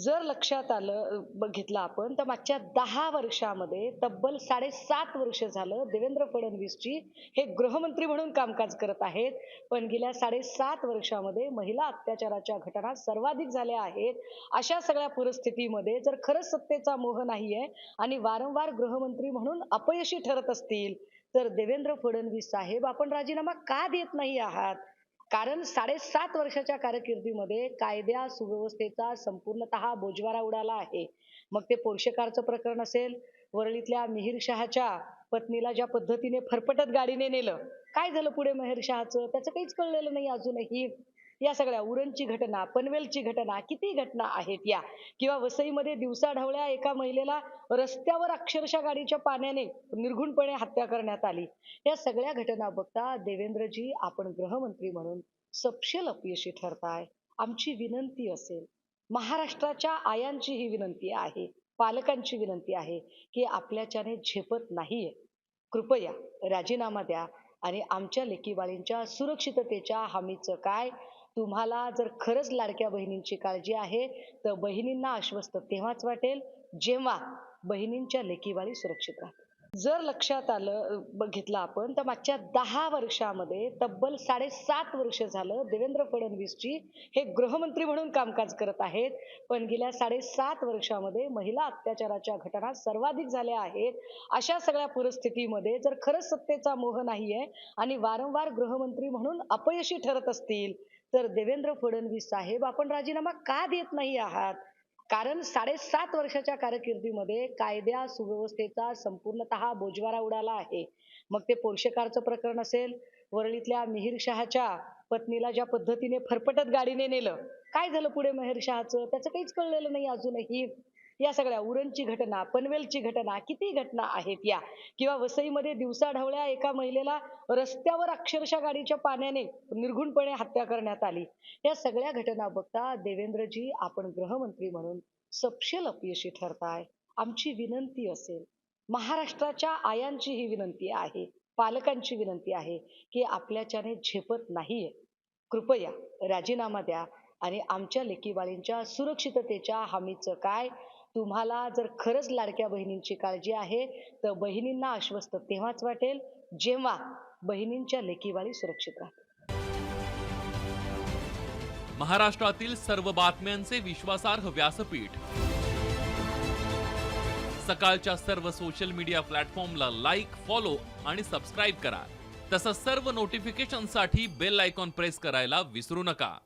जर लक्षात आलं बघितलं आपण तर मागच्या दहा वर्षामध्ये तब्बल साडेसात वर्ष झालं देवेंद्र फडणवीसची हे गृहमंत्री म्हणून कामकाज करत आहेत. पण गेल्या साडेसात वर्षामध्ये महिला अत्याचाराच्या घटना सर्वाधिक झाल्या आहेत. अशा सगळ्या परिस्थितीमध्ये जर खरंच सत्तेचा मोह नाहीये आणि वारंवार गृहमंत्री म्हणून अपयशी ठरत असतील तर देवेंद्र फडणवीस साहेब आपण राजीनामा का देत नाही आहात? कारण साडेसात वर्षाच्या कारकिर्दीमध्ये कायद्या सुव्यवस्थेचा संपूर्णतः बोजवारा उडाला आहे. मग ते पोर्शेकारचं प्रकरण असेल वरळीतल्या मिहीर शहाच्या पत्नीला ज्या पद्धतीने फरफटत गाडीने नेलं काय झालं पुढे मेहर शहाचं? त्याचं काहीच कळलेलं नाही अजूनही. या सगळ्या उरणची घटना पनवेलची घटना किती घटना आहेत या? किंवा वसईमध्ये दिवसाढवळ्या एका महिलेला रस्त्यावर अक्षरशः गाडीच्या पाण्याने निर्घुणपणे हत्या करण्यात आली. या सगळ्या घटना बघता देवेंद्रजी आपण गृहमंत्री म्हणून सपशेल अपयशी ठरताय. आमची विनंती असेल महाराष्ट्राच्या आयांची ही विनंती आहे पालकांची विनंती आहे की आपल्याच्याने झेपत नाहीये. कृपया राजीनामा द्या आणि आमच्या लेकीबाळींच्या सुरक्षिततेच्या हमीचं काय तुम्हाला जर खरंच लाडक्या बहिणींची काळजी आहे तर बहिणींना आश्वस्त तेव्हाच वाटेल जेव्हा बहिणींच्या लेकीवाळी सुरक्षित राहतील. जर लक्षात आलं बघितलं आपण तर मागच्या दहा वर्षामध्ये तब्बल साडेसात वर्ष झालं देवेंद्र फडणवीसजी हे गृहमंत्री म्हणून कामकाज करत आहेत. पण गेल्या साडेसात वर्षामध्ये महिला अत्याचाराच्या घटना सर्वाधिक झाल्या आहेत. अशा सगळ्या परिस्थितीमध्ये जर खरंच सत्तेचा मोह नाहीये आणि वारंवार गृहमंत्री म्हणून अपयशी ठरत असतील तर देवेंद्र फडणवीस साहेब आपण राजीनामा का देत नाही आहात? कारण साडेसात वर्षाच्या कारकिर्दीमध्ये कायद्या सुव्यवस्थेचा संपूर्णतः बोजवारा उडाला आहे. मग ते पोर्शेकारचं प्रकरण असेल वरळीतल्या मिहीर शहाच्या पत्नीला ज्या पद्धतीने फरफटत गाडीने नेलं काय झालं पुढे मेहर शहाचं? त्याचं काहीच कळलेलं नाही अजूनही. या सगळ्या उरणची घटना पनवेलची घटना किती घटना आहेत या? किंवा वसईमध्ये दिवसाढवळ्या एका महिलेला रस्त्यावर अक्षरशः गाडीच्या पाण्याने निर्घुणपणे हत्या करण्यात आली. या सगळ्या घटना बघता देवेंद्रजी आपण गृहमंत्री म्हणून सपशेल अपयशी ठरताय. आमची विनंती असेल महाराष्ट्राच्या आयांची ही विनंती आहे पालकांची विनंती आहे की आपल्याच्याने झेपत नाहीये. कृपया राजीनामा द्या आणि आमच्या लेकीबाळींच्या सुरक्षिततेच्या हमीचं काय तुम्हाला जर खरंच लाडक्या बहिणींची काळजी आहे तर बहिणींना आश्वस्त तेव्हाच वाटेल जेव्हा बहिणींच्या लेकीवाळी सुरक्षित राहतील. महाराष्ट्रातील सर्व बातम्यांचे विश्वासार्ह व्यासपीठ. सकाळच्या सर्व सोशल मीडिया प्लॅटफॉर्मला लाईक फॉलो आणि सबस्क्राईब करा. तसंच सर्व नोटिफिकेशनसाठी बेल आयकॉन प्रेस करायला विसरू नका.